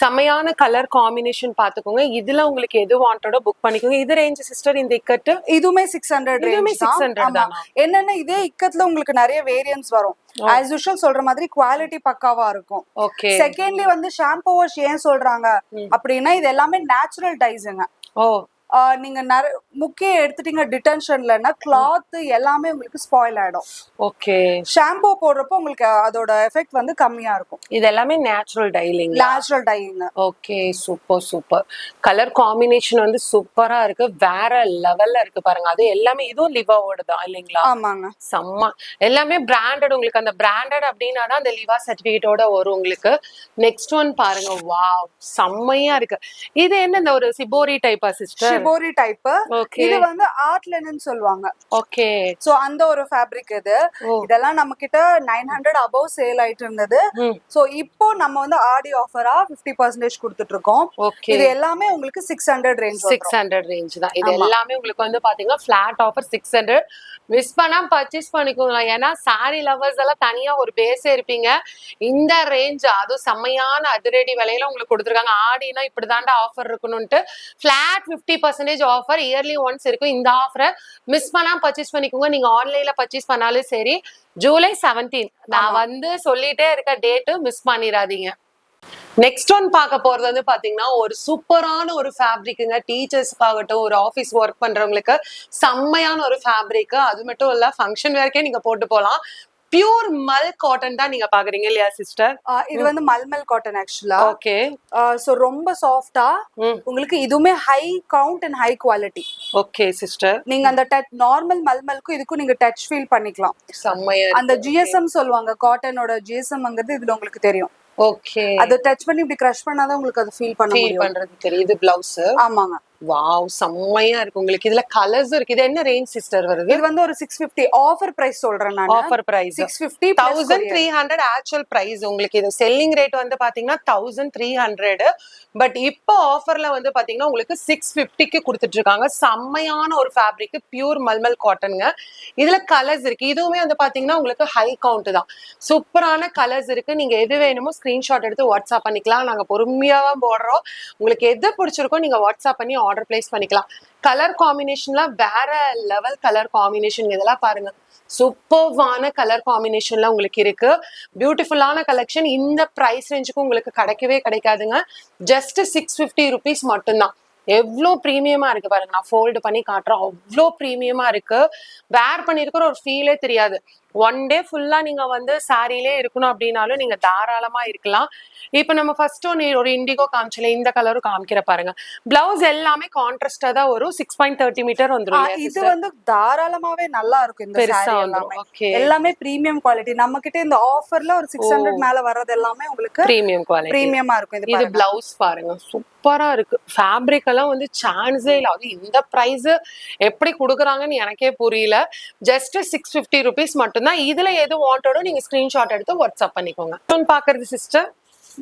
செமையான கலர் காம்பினேஷன் பாத்துக்கோங்க இதுல உங்களுக்கு எது வாண்டடோ புக் பண்ணிக்கோங்க. இது ரேஞ்ச் சிஸ்டர் இந்த இக்கட்டு. இதுவுமே சிக்ஸ் ஹண்ட்ரட் இதுவுமே 600 தானா? என்னன்னா இதே இக்கத்துல உங்களுக்கு நிறைய வேரியன்ஸ் வரும். ஆஸ் யூஷுவல் சொல்ற மாதிரி குவாலிட்டி பக்காவா இருக்கும். ஓகே செகண்ட்லி வந்து ஷாம்பு வாஷ் ஏன் சொல்றாங்க? அப்படின்னா இது எல்லாமே நேச்சுரல் டைஸுங்க ஓ. நீங்க நிறைய முக்கிய எடுத்துட்டீங்க டிடென்ஷன்லன்னா கிளாத் எல்லாமே உங்களுக்கு ஸ்பாயில் ஆயிடும். ஓகே. ஷாம்பு போடுறப்போ உங்களுக்கு அதோட எஃபெக்ட் வந்து கம்மியா இருக்கும். இது எல்லாமே நேச்சுரல் டைலிங் natural டைங்க okay super super colour combination வந்து சூப்பரா இருக்கு. வேற லெவல்ல இருக்கு பாருங்க. அது எல்லாமே இதுவும் லிவாவோட தான் இல்லைங்களா? ஆமாங்க. செம்ம. எல்லாமே பிராண்டட் உங்களுக்கு. அந்த பிராண்டட் அப்படின்னா தான் அந்த லிவா சர்டிபிகேட்டோட வரும் உங்களுக்கு. நெக்ஸ்ட் ஒன் பாருங்க. வாவ் செம்மையா இருக்கு. இது என்ன இந்த ஒரு சிபோரி டைப்பா சிஸ்டர் ஷிபோரி டைப் இது வந்து ஆர்ட் லெனன் சொல்லுவாங்க. ஓகே சோ அந்த ஒரு ஃபேப்ரிக் இது. இதெல்லாம் நம்ம கிட்ட நைன் ஹண்ட்ரட் அபவ் சேல் ஆயிட்டு இருந்தது. சோ இப்போ நம்ம வந்து ஆடி ஆஃபரா 50% பர்சன்டேஜ் கொடுத்துட்டு இருக்கோம் இது எல்லாமே உங்களுக்கு six hundred range six hundred range தான். இது எல்லாமே உங்களுக்கு வந்து பாத்தீங்கன்னா flat offer six hundred miss பண்ணாம பர்ச்சேஸ் பண்ணிக்கோங்க ஏன்னா சாரி லவர்ஸ் எல்லாம் தனியா ஒரு பேஸே இருப்பீங்க. இந்த ரேஞ்ச் அதுவும் செம்மையான அதிரடி விலையில உங்களுக்கு கொடுத்துருக்காங்க. ஆடினா இப்படிதாண்டா offer இருக்கணும்ட்டு flat fifty percentage offer yearly once இருக்கும். இந்த ஆஃபரை மிஸ் பண்ணாம பர்ச்சேஸ் பண்ணிக்கோங்க. நீங்க ஆன்லைன்ல பர்ச்சேஸ் பண்ணாலும் சரி ஜூலை செவன்டீன் நான் வந்து சொல்லிட்டே இருக்க டேட்டு மிஸ் பண்ணிடாதீங்க நெக்ஸ்ட் ஒன் பார்க்க போறது வந்து பாத்தீங்கன்னா ஒரு சூப்பரான ஒரு ஃபேப்ரிக்குங்க டீச்சர்ஸ்க்காகட்டும் ஒரு ஆஃபீஸ் ஒர்க் பண்றவங்களுக்கு செம்மையான ஒரு ஃபேப்ரிக் அது மட்டும் இல்ல ஃபங்க்ஷன் வேர்க்கே நீங்க போட்டு போலாம். பியூர் மல் காட்டன் தான் நீங்க பாக்குறீங்க இல்லையா சிஸ்டர் இது வந்து மல்மல் காட்டன் ஆக்சுவலா ஓகே. சோ ரொம்ப சாஃப்டா உங்களுக்கு இதுவுமே high count and high quality okay sister நீங்க அந்த டச் நார்மல் மல்மலுக்கும் இதுக்கும் நீங்க டச் ஃபீல் பண்ணிக்கலாம். செம்மையா அந்த ஜிஎஸ்எம் சொல்லுவாங்க காட்டனோட ஜிஎஸ்எம்ங்கிறது இதுல உங்களுக்கு தெரியும். ஓகே. அது டச் பண்ணி இப்படி கிரஷ் பண்ணாதான் உங்களுக்கு அது ஃபீல் பண்ண முடியும். பண்றது தெரியுது பிளவுஸ் ஆமாங்க. வாவ் செம்மையா இருக்கு உங்களுக்கு. இதுல கலர்ஸ் இருக்கு. இது என்ன ரேஞ்ச் சிஸ்டர் வருது? இது வந்து ஒரு சிக்ஸ் பிப்டி ஆஃபர் பிரைஸ் சொல்றேன் நான். Offer price six fifty thousand three hundred actual price உங்களுக்கு. இது செல்லிங் ரேட் வந்து பாத்தீங்கன்னா தௌசண்ட் த்ரீ ஹண்ட்ரட் பட் இப்போ ஆஃபர்ல வந்து பாத்தீங்கன்னா உங்களுக்கு சிக்ஸ் ஃபிஃப்டிக்கு கொடுத்துட்டு இருக்காங்க செம்மையான ஒரு ஃபேப்ரிக் பியூர் மல்மல் காட்டனுங்க இதுல கலர்ஸ் இருக்கு. இதுவுமே வந்து பாத்தீங்கன்னா உங்களுக்கு ஹை கவுண்ட் தான். சூப்பரான கலர்ஸ் இருக்கு. நீங்க எது வேணுமோ ஸ்கிரீன்ஷாட் எடுத்து வாட்ஸ்அப் பண்ணிக்கலாம். நாங்க பொறுமையா தான் போடுறோம். உங்களுக்கு எது பிடிச்சிருக்கோ நீங்க வாட்ஸ்அப் பண்ணி ஆர்டர் பிளேஸ் பண்ணிக்கலாம். கலர் காம்பினேஷன்லாம் வேற லெவல் கலர் காம்பினேஷன் இதெல்லாம் பாருங்க. சூப்பர்வான கலர் காம்பினேஷன்ல உங்களுக்கு இருக்கு. பியூட்டிஃபுல்லான கலெக்ஷன் இந்த ப்ரைஸ் ரேஞ்சுக்கு உங்களுக்கு கிடைக்கவே கிடைக்காதுங்க. ஜஸ்ட் சிக்ஸ் ஃபிஃப்டி ருபீஸ் மட்டும்தான். எவ்வளோ ப்ரீமியமா இருக்கு பாருங்க. நான் ஃபோல்டு பண்ணி காட்டுறேன். அவ்வளோ ப்ரீமியமாக இருக்கு. வேர் பண்ணிருக்கிற ஒரு ஃபீலே தெரியாது. ஒன் டே ஃபுல்லா நீங்க வந்து சாரிலே இருக்கணும் அப்படின்னாலும் நீங்க தாராளமா இருக்கலாம். இப்போ நம்ம ஃபர்ஸ்ட் ஒன்று ஒரு இண்டிகோ காமிச்சல இந்த கலரும் காமிக்கிற பாருங்க. பிளவுஸ் எல்லாமே கான்ட்ராஸ்டா தான் வரும். சிக்ஸ் பாயிண்ட் தேர்ட்டி மீட்டர் இல்லையா இது? வந்து தாராளமாவே நல்லா இருக்கும் இந்த பெருசா எல்லாமே. எல்லாமே பிரீமியம் குவாலிட்டி நம்ம கிட்ட இந்த ஆஃபர்ல ஒரு சிக்ஸ் ஹண்ட்ரட் மேல வர்றது எல்லாமே உங்களுக்கு ப்ரீமியம் குவாலிட்டி பிரீமியமா இருக்கும். இது. பிளவுஸ் பாருங்க. சூப்பரா இருக்கு. ஃபேப்ரிக் எல்லாம் வந்து சான்ஸே இல்ல. அது இந்த பிரைஸ் எப்படி கொடுக்குறாங்கன்னு எனக்கே புரியல. ஜஸ்ட் சிக்ஸ் ஃபிஃப்டி ருபீஸ் மட்டும்தான் இதுல எது வாண்டடோ நீங்க ஸ்கிரீன்ஷாட் எடுத்து வாட்ஸ்அப் பண்ணிக்கோங்க. பாக்குறது sister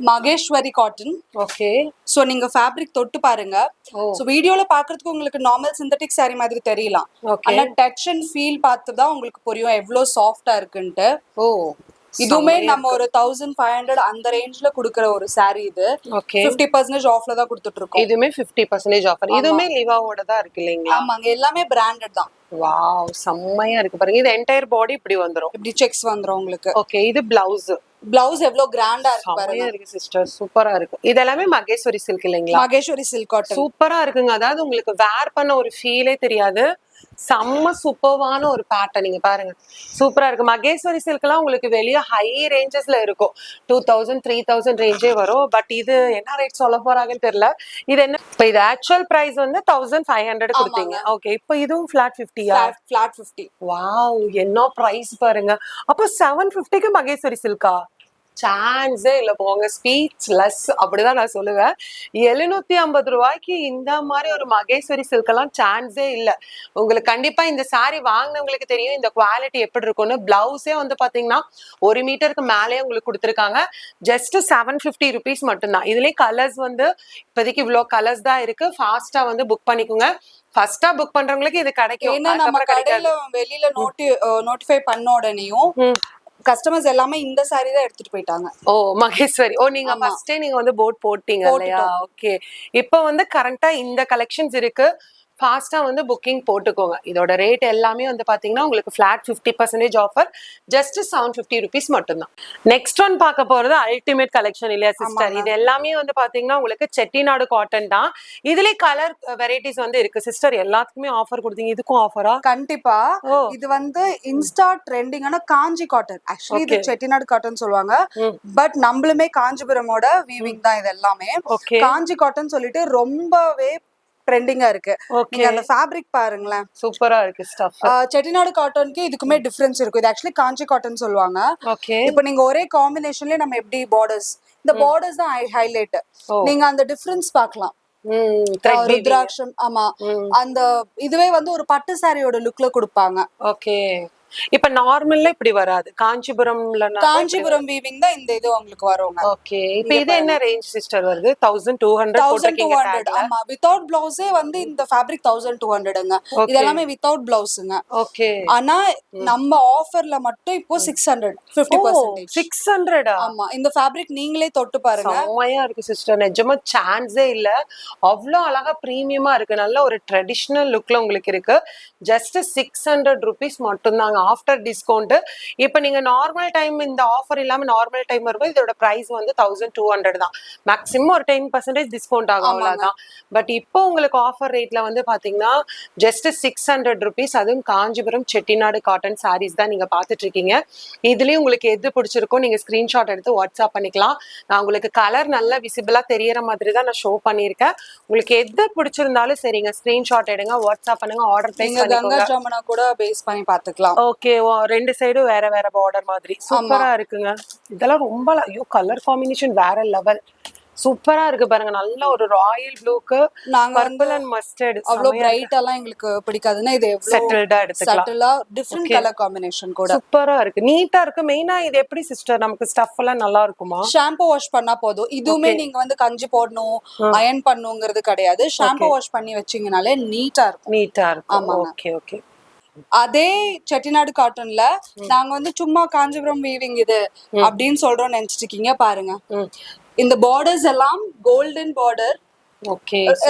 Maheshwari cotton okay so நீங்க ஃபேப்ரிக் தொட்டு பாருங்க. சோ வீடியோல பாக்குறதுக்கு உங்களுக்கு நார்மல் சிந்தட்டிக் saree மாதிரி தெரியலாம். ஆனா டச் அண்ட் ஃபீல் பார்த்து தான் உங்களுக்கு புரியும். எவ்வளவு சாஃப்டா இருக்குன்ட்டு. ஓ. இதுவுமே நம்ம ஒரு தௌசண்ட் ஃபைவ் ஹண்ட்ரட் அந்த ரேஞ்ச்ல குடுக்குற ஒரு saree இது. ஓகே பிப்டி பர்சன்டேஜ் ஆஃப்ல தான் கொடுத்துட்டு இருக்கோம் இதுவுமே ஃபிஃப்டி பர்சன்டேஜ் ஆஃபர் இதுவுமே லிவாவோட தான் இருக்கு இல்லைங்களா? ஆமாங்க. எல்லாமே பிராண்டட் தான். வாவ் செம்மையா இருக்கு பாருங்க. இது என்டையர் பாடி இப்படி வந்துரும். இப்படி செக்ஸ் வந்துரும் உங்களுக்கு. ஓகே இது பிளவுஸ் பிளவுஸ் எவ்வளவு கிராண்டா இருக்கு பாருங்க. இருக்கு சிஸ்டர் சூப்பரா இருக்கு. இது எல்லாமே மகேஸ்வரி சில்க் இல்லைங்களா? மகேஸ்வரி சில்க் சூப்பரா இருக்குங்க. அதாவது உங்களுக்கு வேர் பண்ண ஒரு ஃபீலே தெரியாது. செம்ம சூப்பர்வான ஒரு பேட்டர்ன் நீங்க பாருங்க. சூப்பரா இருக்கு. மகேஸ்வரி சில்க்லாம் உங்களுக்கு வெளிய ஹை ரேஞ்சஸ்ல இருக்கும். டூ தௌசண்ட் த்ரீ தௌசண்ட் ரேஞ்சே வரும். பட் இது என்ன ரேட் சொல்ல போறாங்கன்னு தெரியல. இது என்ன? இப்ப இது ஆக்சுவல் பிரைஸ் வந்து தௌசண்ட் ஃபைவ் ஹண்ட்ரட் கொடுத்தீங்க. ஓகே இப்போ இதுவும் ஃபிளாட் ஃபிஃப்டியா ஃபிளாட் ஃபிஃப்டி வாவ் என்ன பிரைஸ் பாருங்க. அப்போ செவன் ஃபிஃப்டிக்கு மகேஸ்வரி சில்கா சான்ஸே இல்ல போங்க. ஸ்பீச்லெஸ் அப்படிதான் நான் சொல்லுவேன். எழுநூத்தி ஐம்பது ரூபாய்க்கு இந்த மாதிரி ஒரு மகேஸ்வரி சில்கெல்லாம் சான்ஸே இல்ல. உங்களுக்கு கண்டிப்பா இந்த saree வாங்கினவங்களுக்கு தெரியும் இந்த குவாலிட்டி எப்படி இருக்கும்னு. பிளவுஸே வந்து பாத்தீங்கன்னா ஒரு மீட்டருக்கு மேலே உங்களுக்கு கொடுத்துருக்காங்க. ஜஸ்ட் செவன் ஃபிஃப்டி ருபீஸ் மட்டும்தான். இதுலயே கலர்ஸ் வந்து இப்போதைக்கு இவ்வளோ கலர்ஸ் தான் இருக்கு. ஃபாஸ்டா வந்து புக் பண்ணிக்கோங்க. ஃபர்ஸ்டா புக் பண்றவங்களுக்கு இது கிடைக்கும். ஏன்னா நம்ம கடையில வெளியில நோட்டி நோட்டிஃபை பண்ண உடனேயும். கஸ்டமர்ஸ் எல்லாமே இந்த saree தான் எடுத்துட்டு போயிட்டாங்க. ஓ மகேஸ்வரி. ஓ நீங்க. ஃபர்ஸ்டே நீங்க வந்து போட் போட்டீங்க இல்லையா. ஓகே இப்போ வந்து கரண்டா இந்த கலெக்ஷன்ஸ் இருக்கு. ஃபாஸ்டா வந்து புக்கிங் போட்டுக்கோங்க. இதோட ரேட் எல்லாமே வந்து பாத்தீங்கன்னா உங்களுக்கு flat fifty percentage offer just seven fifty rupees மட்டும்தான். நெக்ஸ்ட் ஒன் பார்க்க போறது அல்டிமேட் கலெக்ஷன் இல்லையா சிஸ்டர். இது எல்லாமே வந்து பாத்தீங்கன்னா உங்களுக்கு செட்டிநாடு காட்டன் தான். இதுலயே கலர் வெரைட்டிஸ் வந்து இருக்கு. சிஸ்டர் எல்லாத்துக்குமே ஆஃபர் கொடுத்தீங்க. இதுக்கும் ஆஃபரா கண்டிப்பா. இது வந்து இன்ஸ்டா ட்ரெண்டிங்கான காஞ்சி காட்டன் ஆக்சுவலி இது. செட்டிநாடு காட்டன் சொல்லுவாங்க. பட் நம்மளுமே காஞ்சிபுரமோட வீவிங் தான் இது எல்லாமே. காஞ்சி காட்டன் சொல்லிட்டு ரொம்பவே ட்ரெண்டிங்கா இருக்கு. நீங்க அந்த ஃபேப்ரிக் பாருங்களேன். சூப்பரா இருக்கு ஸ்டஃப் செட்டிநாடு காட்டனுக்கு இதுக்குமே டிஃபரன்ஸ் இருக்கும் இது ஆக்சுவலி காஞ்சி காட்டன் சொல்லுவாங்க. ஓகே இப்போ நீங்க ஒரே காம்பினேஷன்லயே நம்ம எப்படி பார்டர்ஸ் இந்த பார்டர்ஸ் தான் ஹைலைட். நீங்க அந்த டிஃபரன்ஸ் பார்க்கலாம். ருத்ராட்சம் ஆமா. அந்த இதுவே வந்து ஒரு பட்டு சாரியோட லுக்ல கொடுப்பாங்க. ஓகே இப்ப நார்மல்ல இப்படி வராது. காஞ்சிபுரம்ல காஞ்சிபுரம் வீவிங் தான் இந்த இது உங்களுக்கு வருங்க ஓகே இப்ப இது என்ன ரேஞ்ச் சிஸ்டர் வருது? Thousand two hundred thousand two hundred ஆமா வித்தவுட் பிளவுஸே வந்து இந்த ஃபேப்ரிக் தௌசண்ட் டூ ஹண்ட்ரடுங்க. இது எல்லாமே வித்தவுட் பிளவுஸுங்க ஓகே ஆனா நம்ம ஆஃபர்ல மட்டும் இப்போ six hundred fifty percentage six ஹண்ட்ரடா ஆமா இந்த ஃபேப்ரிக் நீங்களே தொட்டு பாருங்க. செம்மையா இருக்கு சிஸ்டர் நிஜமா சான்ஸே இல்ல. அவ்வளோ அழகா பிரீமியமா இருக்கு. நல்ல ஒரு ட்ரெடிஷ்னல் லுக்ல உங்களுக்கு இருக்கு. ஜஸ்ட் சிக்ஸ் ஹண்ட்ரட் ருபீஸ் மட்டும்தாங்க ஆஃப்டர் டிஸ்கவுண்ட் இப்போ நீங்க நார்மல் டைம் இந்த ஆஃபர் இல்லாம நார்மல் டைம் வரும்போது இதோட பிரைஸ் வந்து தௌசண்ட் டூ ஹண்ட்ரட் தான். மேக்ஸிமம் ஒரு டென் பர்சன்டேஜ் டிஸ்கவுண்ட் ஆகும் ஆமாங்க. அவ்வளவுதான். பட் இப்போ உங்களுக்கு ஆஃபர் ரேட்ல வந்து பாத்தீங்கன்னா ஜஸ்ட் சிக்ஸ் ஹண்ட்ரட் ருபீஸ் அதுவும் காஞ்சிபுரம் செட்டிநாடு காட்டன் சாரீஸ் தான் நீங்க பாத்துட்டு இருக்கீங்க. இதுலயும் உங்களுக்கு எது பிடிச்சிருக்கோ நீங்க ஸ்கிரீன்ஷாட் எடுத்து வாட்ஸ்அப் பண்ணிக்கலாம். நான் உங்களுக்கு கலர் நல்லா விசிபிளா தெரியற மாதிரி தான் நான் ஷோ பண்ணியிருக்கேன். உங்களுக்கு எது பிடிச்சிருந்தாலும் சரிங்க ஸ்கிரீன்ஷாட் எடுங்க வாட்ஸ்அப் பண்ணுங்க ஆர்டர் ஜாமுனா கூட பேஸ் பண்ணி பாத்துக்கலாம். ஓகே ரெண்டு சைடும் வேற வேற பார்டர் மாதிரி. சூப்பரா இருக்குங்க. இதெல்லாம் ரொம்ப ஐயோ கலர் காம்பினேஷன் வேற லெவல் சூப்பரா இருக்கு பாருங்க. நல்ல ஒரு ராயல் ப்ளூக்கு நாங்க பர்பிள் அண்ட் மஸ்டர்ட் அவ்வளவு பிரைட் எல்லாம் எங்களுக்கு பிடிக்காதுன்னா இது செட்டில்டா எடுத்துக்கலாம். சட்டிலா டிஃப்ரெண்ட் கலர் காம்பினேஷன் கூட. சூப்பரா இருக்கு. நீட்டா இருக்கு. மெயினா இது எப்படி சிஸ்டர் நமக்கு ஸ்டஃப் எல்லாம் நல்லா இருக்குமா? ஷாம்பு வாஷ் பண்ணா போதும். இதுவுமே நீங்க வந்து கஞ்சி போடணும் அயன் பண்ணுங்கிறது கிடையாது. ஷாம்பு வாஷ் பண்ணி வச்சீங்கனாலே நீட்டா இருக்கும். நீட்டா இருக்கும். ஆமாங்க. ஓகே ஓகே அதே செட்டிநாடு காட்டன்ல நாங்க வந்து சும்மா காஞ்சிபுரம் வீவிங் இது அப்படின்னு சொல்றோம் நினைச்சிட்டு இருக்கீங்க பாருங்க இந்த பார்டர்ஸ் எல்லாம் கோல்டன் பார்டர்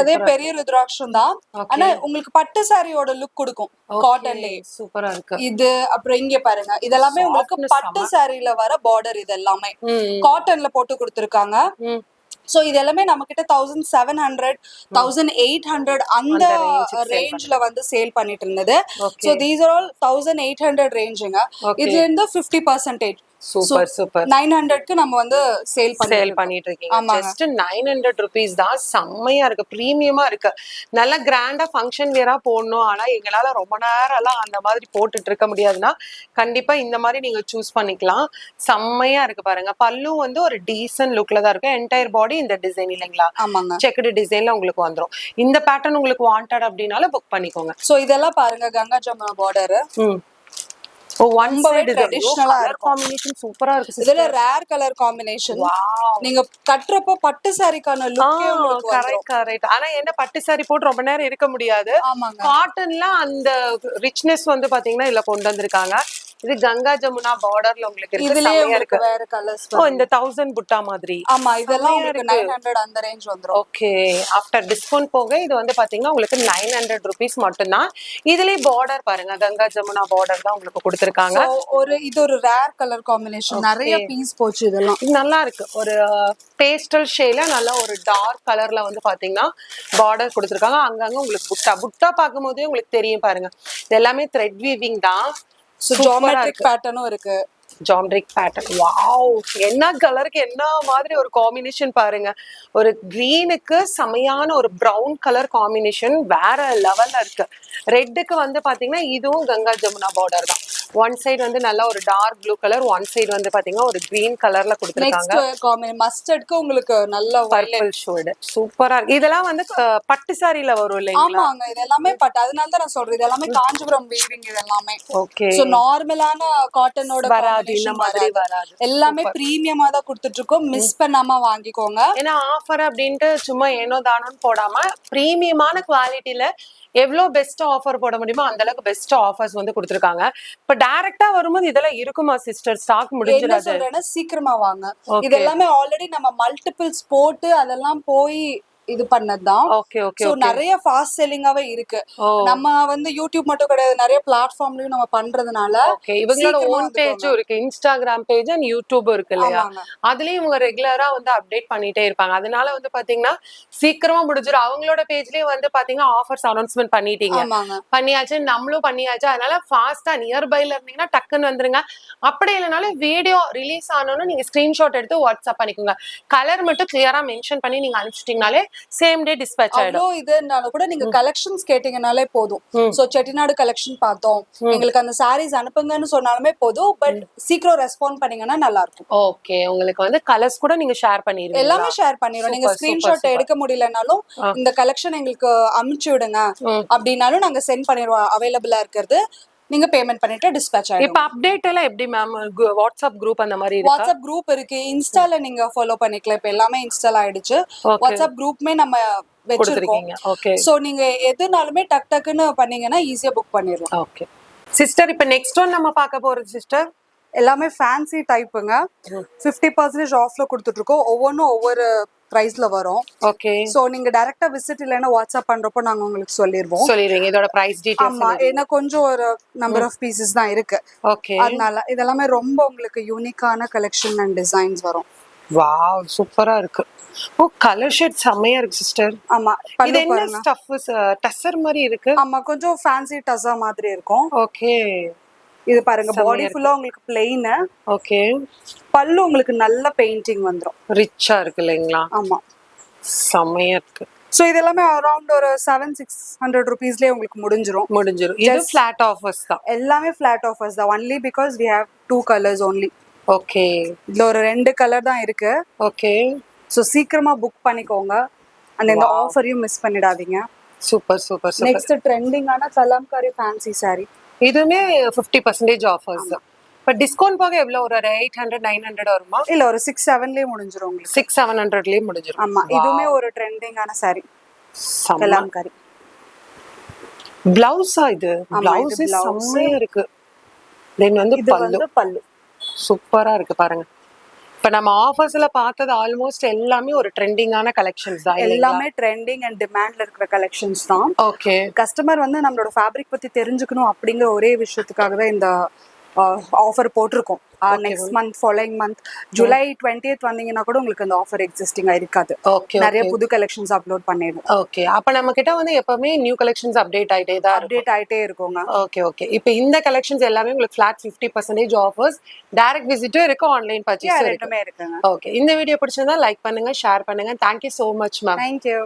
அதே பெரிய ருத்ராட்சம் தான். ஆனா உங்களுக்கு பட்டு சாரியோட லுக் கொடுக்கும் காட்டன்லயே சூப்பரா இருக்கு. இது அப்புறம் இங்க பாருங்க இதெல்லாமே உங்களுக்கு பட்டு சாரில வர பார்டர் இது எல்லாமே. காட்டன்ல போட்டு கொடுத்துருக்காங்க. சோ இது எல்லாமே நம்ம கிட்ட thousand seven hundred thousand eight hundred அந்த ரேஞ்ச்ல வந்து சேல் பண்ணிட்டு இருந்தது. So these are all thousand eight hundred ரேஞ்சுங்க. இதுல இருந்து fifty percentage super super nine ஹண்ட்ரட்க்கு நம்ம வந்து சேல் சேல் பண்ணிட்டு இருக்கீங்க. ஜஸ்ட் நைன் ஹண்ட்ரட் ருபீஸ் தான் செம்மையா இருக்கு. ப்ரீமியமா இருக்கு. நல்லா கிராண்டா ஃபங்க்ஷன் வேரா போடணும். ஆனா எங்களால ரொம்ப நேரம் எல்லாம் அந்த மாதிரி போட்டுட்டு இருக்க முடியாதுன்னா கண்டிப்பா இந்த மாதிரி நீங்க சூஸ் பண்ணிக்கலாம். செம்மையா இருக்கு பாருங்க. பல்லு வந்து ஒரு டீசன்ட் லுக்ல தான் இருக்கு என்டையர் பாடி இந்த டிசைன் இல்லைங்களா? ஆமாங்க. செக்குடு டிசைன்ல உங்களுக்கு வந்துரும். இந்த பேட்டர்ன் உங்களுக்கு வாண்டட் அப்படின்னாலும் புக் பண்ணிக்கோங்க. சோ இதெல்லாம் பாருங்க. கங்கா ஜமுனா பார்டர் காம்பினேஷன் சூப்பரா இருக்கு இதுல ரேர் கலர் காம்பினேஷன் நீங்க கட்டுறப்போ பட்டு சாரிக்கான வந்துரும். கரெக்ட் கரெக்ட் ஆனா என்ன பட்டு சாரி போட்டு ரொம்ப நேரம் இருக்க முடியாது. காட்டன்ல அந்த ரிச்னஸ் வந்து பாத்தீங்கன்னா இதுல கொண்டு வந்திருக்காங்க. இது கங்கா ஜமுனா பார்டர்ல உங்களுக்கு இருக்கு இதுலயே வேற கலர்ஸ் ஓ இந்த தௌசண்ட் புட்டா மாதிரி. ஆமா இதெல்லாம் உங்களுக்கு இருக்கு. நைன் ஹண்ட்ரட் அந்த ரேஞ்ச் வந்துரும். ஓகே ஆஃப்டர் டிஸ்கவுண்ட் போக இது வந்து பாத்தீங்கன்னா உங்களுக்கு நைன் ஹண்ட்ரட் ருபீஸ் மட்டும்தான். இதுலயே பார்டர் பாருங்க கங்கா ஜமுனா பார்டர் தான் உங்களுக்கு கொடுத்துருக்காங்க. ஒரு இது ஒரு ரேர் கலர் காம்பினேஷன் நிறைய பீஸ் போச்சு இதெல்லாம். இது நல்லா இருக்கு. ஒரு பேஸ்டல் ஷேல நல்ல ஒரு டார்க் கலர்ல வந்து பாத்தீங்கன்னா பார்டர் கொடுத்துருக்காங்க. அங்கங்க உங்களுக்கு புட்டா புட்டா பார்க்கும்போதே உங்களுக்கு தெரியும் பாருங்க. இது எல்லாமே த்ரெட் வீவிங் தான். ஸோ ஜாமெட்ரிக் பேட்டர்னும் இருக்கு. ஜாம்ட்ரிக் பேட்டர்ன் வாவ் என்ன கலருக்கு என்ன மாதிரி ஒரு காம்பினேஷன் பாருங்க. ஒரு கிரீனுக்கு செமையான ஒரு பிரவுன் கலர் காம்பினேஷன் வேற லெவல்ல இருக்கு. ரெட்டுக்கு வந்து பாத்தீங்கன்னா இதுவும் கங்கா ஜமுனா பார்டர் தான். ஒன் சைடு வந்து நல்லா ஒரு dark blue colour one side வந்து பாத்தீங்கன்னா ஒரு கிரீன் கலர்ல கொடுத்துருக்காங்க. மஸ்டர்ட்க்கு உங்களுக்கு நல்ல பர்பிள் ஷோடு சூப்பரா இருக்கு. இதெல்லாம் வந்து பட்டு சாரில வரும் இல்லைங்களா? ஆமாங்க. இது எல்லாமே பட் அதனால தான் நான் சொல்றேன் இது எல்லாமே காஞ்சிபுரம் வீவிங் இது எல்லாமே. ஓகே சோ நார்மலான காட்டனோட வராது இந்த மாதிரி வராது. எல்லாமே பிரீமியமா தான் கொடுத்துட்டு இருக்கோம் மிஸ் பண்ணாம வாங்கிக்கோங்க. ஏன்னா ஆஃபர் அப்படின்ட்டு சும்மா ஏனோ தானோன்னு போடாம பிரீமியமான குவாலிட்டியில எவ்வளவு பெஸ்ட் ஆஃபர் போட முடியுமோ அந்த அளவுக்கு பெஸ்ட் ஆஃபர்ஸ் வந்து கொடுத்துருக்காங்க. இப்ப டைரக்டா வரும்போது இதெல்லாம் இருக்குமா சிஸ்டர் ஸ்டாக் முடிஞ்சிடாது. சீக்கிரமா வாங்க. இது எல்லாமே ஆல்ரெடி நம்ம மல்டிபிள்ஸ் போட்டு அதெல்லாம் போய் இது பண்ணதுதான். ஓகே ஓகே நிறைய ஃபாஸ்ட் செல்லிங்காவே இருக்கு. நம்ம வந்து யூடியூப் மட்டும் கிடையாது நிறைய பிளாட்ஃபார்ம்லயும் நம்ம பண்றதுனால ஓகே இவங்களோட ஓன். பேஜும் இருக்கு. இன்ஸ்டாகிராம் பேஜ் அண்ட் யூடியூப் இருக்கு இல்லையா? அதுலயும் இவங்க ரெகுலரா வந்து அப்டேட் பண்ணிட்டே இருப்பாங்க. அதனால வந்து பாத்தீங்கன்னா சீக்கிரமா முடிஞ்சிடும் அவங்களோட பேஜ்லயும் வந்து பாத்தீங்கன்னா ஆஃபர்ஸ் அனௌன்ஸ்மெண்ட் பண்ணிட்டீங்க. பண்ணியாச்சு நம்மளும் பண்ணியாச்சு. அதனால ஃபாஸ்டா நியர்பைல இருந்தீங்கன்னா டக்குன்னு வந்துருங்க. அப்படி இல்லைனாலும் வீடியோ ரிலீஸ் ஆனோன்னு நீங்க ஸ்கிரீன்ஷாட் எடுத்து வாட்ஸ்அப் பண்ணிக்கோங்க. கலர் மட்டும் கிளியரா மென்ஷன் பண்ணி நீங்க அனுப்பிச்சிட்டீங்கனாலே சேம் டே டிஸ்பேச் ஆயிடும். இதுனால கூட நீங்க கலெக்ஷன்ஸ் கேட்டீங்கனாலே போதும். சோ செட்டிநாடு கலெக்ஷன் பார்த்தோம். எங்களுக்கு அந்த சாரீஸ் அனுப்புங்கன்னு சொன்னாலுமே போதும் பட் சீக்கிரம் ரெஸ்பாண்ட் பண்ணீங்கன்னா நல்லா இருக்கும் ஓகே உங்களுக்கு வந்து கலர்ஸ் கூட நீங்க ஷேர் பண்ணிருவீங்க எல்லாமே ஷேர் பண்ணிடுறோம் நீங்க ஸ்கிரீன்ஷாட். எடுக்க முடியலனாலும். இந்த கலெக்ஷன் எங்களுக்கு அனுப்பிச்சு விடுங்க. அப்படின்னாலும் நாங்க சென்ட் பண்ணிடுவோம் அவைலபிளா இருக்கிறது. நீங்க பேமெண்ட் பண்ணிட்டு டிஸ்பேச் இப்ப ஆயிடும் அப்டேட் எல்லாம் எப்படி மேம் வாட்ஸ்அப் குரூப் அந்த மாதிரி இருக்கா? வாட்ஸ்அப் குரூப் இருக்கு. இன்ஸ்டால நீங்க ஃபாலோ பண்ணிக்கலாம். இப்ப எல்லாமே இன்ஸ்டால் ஆயிடுச்சு. வாட்ஸ்அப் குரூப்மே நம்ம வச்சிருக்கோம். சோ நீங்க எதுனாலுமே டக் டக்குன்னு பண்ணீங்கன்னா ஈஸியா புக் பண்ணிடலாம். ஓகே சிஸ்டர் இப்ப நெக்ஸ்ட் ஒன் நம்ம பார்க்க போறது சிஸ்டர் எல்லாமே ஃபேன்சி டைப்புங்க ஃபிஃப்டி பர்சன்டேஜ் ஆஃப்ல கொடுத்துட்டு இருக்கோம். ஒவ்வொன்றும் ஒவ்வொரு ப்ரைஸ்ல வரும். ஓகே சோ நீங்க டைரக்டா விசிட் இல்லைன்னா வாட்ஸ்அப் பண்றப்போ நாங்க உங்களுக்கு சொல்லிடுவோம் சொல்லிடுவீங்க இதோட பிரைஸ் ஆமா. டீடைல்ஸ் ஏன்னா கொஞ்சம் ஒரு நம்பர் ஆஃப் பீசஸ் தான் இருக்கு. ஓகே அதனால இதெல்லாமே ரொம்ப உங்களுக்கு யூனிக்கான கலெக்ஷன் அண்ட் டிசைன்ஸ் வரும். வாவ் சூப்பரா இருக்கு. ஓ கலர் ஷேட் செம்மையா இருக்கு சிஸ்டர் ஆமா. இது என்ன ஸ்டஃப் டஸ்ஸர் மாதிரி இருக்கு? ஆமா. கொஞ்சம் ஃபேன்சி டஸா மாதிரி இருக்கும். ஓகே இது பாருங்க பாடி ஃபுல்லா உங்களுக்கு பிளெயின் ஓகே. பல்லு உங்களுக்கு நல்ல பெயிண்டிங் வந்துரும். ரிச்சா இருக்கு இல்லைங்களா? ஆமா. செம்மையா இருக்கு. சோ இது எல்லாமே அரௌண்ட் ஒரு செவன் சிக்ஸ் ஹண்ட்ரட் ருபீஸ்லயே உங்களுக்கு முடிஞ்சிரும். முடிஞ்சிரும். இது ஃபிளாட் ஆஃபர்ஸ் தான். எல்லாமே ஃபிளாட் ஆஃபர்ஸ் தான். Only because we have two colours only okay. இதுல ஒரு ரெண்டு கலர் தான் இருக்கு. ஓகே. ஸோ சீக்கிரமா புக் பண்ணிக்கோங்க. அண்ட் இந்த ஆஃபரையும் மிஸ் பண்ணிடாதீங்க. சூப்பர் சூப்பர் நெக்ஸ்ட் ட்ரெண்டிங்கான கலாம்காரி ஃபேன்சி saree. இதுவுமே ஃபிஃப்டி பர்சன்டேஜ் ஆஃபர்ஸ் தான் இப்போ டிஸ்கவுண்ட் போக எவ்வளோ ஒரு எயிட் ஹண்ட்ரட் நைன் ஹண்ட்ரட் வருமா? இல்ல ஒரு சிக்ஸ் செவன்லயே முடிஞ்சிரும் உங்களுக்கு. சிக்ஸ் செவன் ஹண்ட்ரட்லயே முடிஞ்சிடும் ஆமா இதுவுமே ஒரு ட்ரெண்டிங்கான saree. கலாம்காரி. பிளவுஸா இது? பிளவுஸ். செம்மையா இருக்கு. தென் வந்து பல்லு. வந்து பல்லு. சூப்பரா இருக்கு பாருங்க. இப்ப நம்ம ஆஃபர்ஸ்ல பார்த்தது ஆல்மோஸ்ட் எல்லாமே ஒரு ட்ரெண்டிங்கான கலெக்ஷன்ஸ் தான் எல்லாமே ட்ரெண்டிங் அண்ட் டிமாண்ட்ல இருக்கிற கலெக்ஷன்ஸ் தான். ஓகே கஸ்டமர் வந்து நம்மளோட ஃபேப்ரிக் பத்தி தெரிஞ்சுக்கணும் அப்படிங்கிற ஒரே விஷயத்துக்காக தான் இந்த ஆஃபர் போட்டிருக்கோம். Next month following month July twentieth வந்தீங்கன்னா கூட உங்களுக்கு அந்த ஆஃபர் எக்ஸிஸ்டிங்கா இருக்காது. ஓகே நிறைய புது கலெக்ஷன்ஸ் அப்லோட் பண்ணிடுவோம் ஓகே அப்ப நம்ம கிட்ட வந்து எப்பவுமே நியூ கலெக்ஷன்ஸ் அப்டேட் ஆயிட்டே தான் அப்டேட் ஆயிட்டே இருக்குங்க. ஓகே ஓகே இப்போ இந்த கலெக்ஷன்ஸ் எல்லாமே உங்களுக்கு flat fifty percentage offers direct விசிட்டும் இருக்கு ஆன்லைன் இருக்கு. ரெண்டுமே இருக்குங்க. ஓகே இந்த வீடியோ பிடிச்சிருந்தா லைக் பண்ணுங்க ஷேர் பண்ணுங்க. Thank you so much ma'am thank you